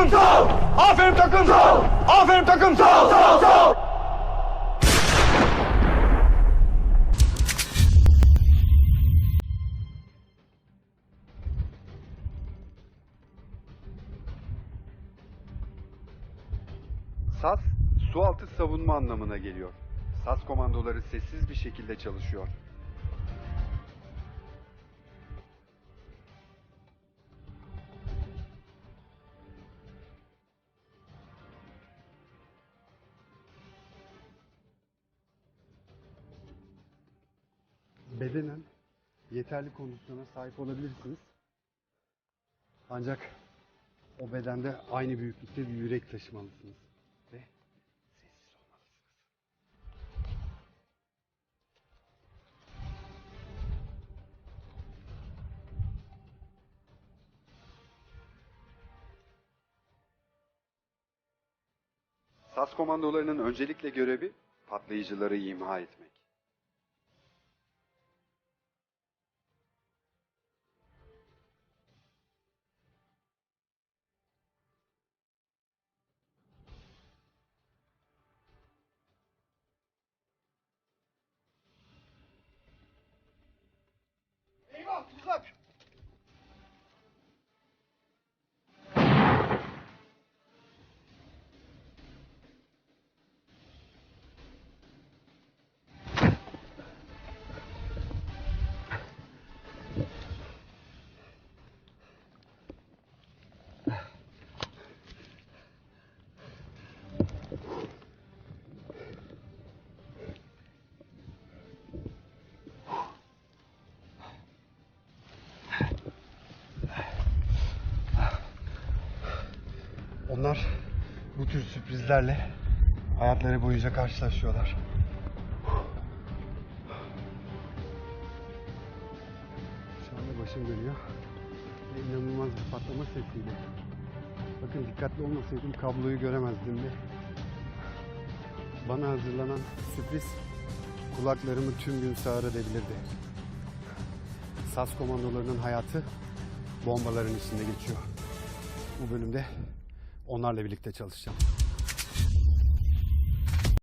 takım. Sağ ol. Aferin takım. Sağ ol. Aferin takım. Sağ ol. Sağ ol. Sağ ol. SAS, sualtı savunma anlamına geliyor. SAS komandoları sessiz bir şekilde çalışıyor. Bedenen yeterli kondisyona sahip olabilirsiniz. Ancak o bedende aynı büyüklükte bir yürek taşımalısınız. Ve sessiz olmalısınız. SAS komandolarının öncelikle görevi patlayıcıları imha etmek. Onlar bu tür sürprizlerle hayatları boyunca karşılaşıyorlar. Şu anda başım dönüyor. Ve inanılmaz bir patlama sesiyle. Bakın dikkatli olmasaydım kabloyu göremezdim de. Bana hazırlanan sürpriz kulaklarımı tüm gün sağır edebilirdi. SAS komandolarının hayatı bombaların içinde geçiyor. Bu bölümde onlarla birlikte çalışacağım.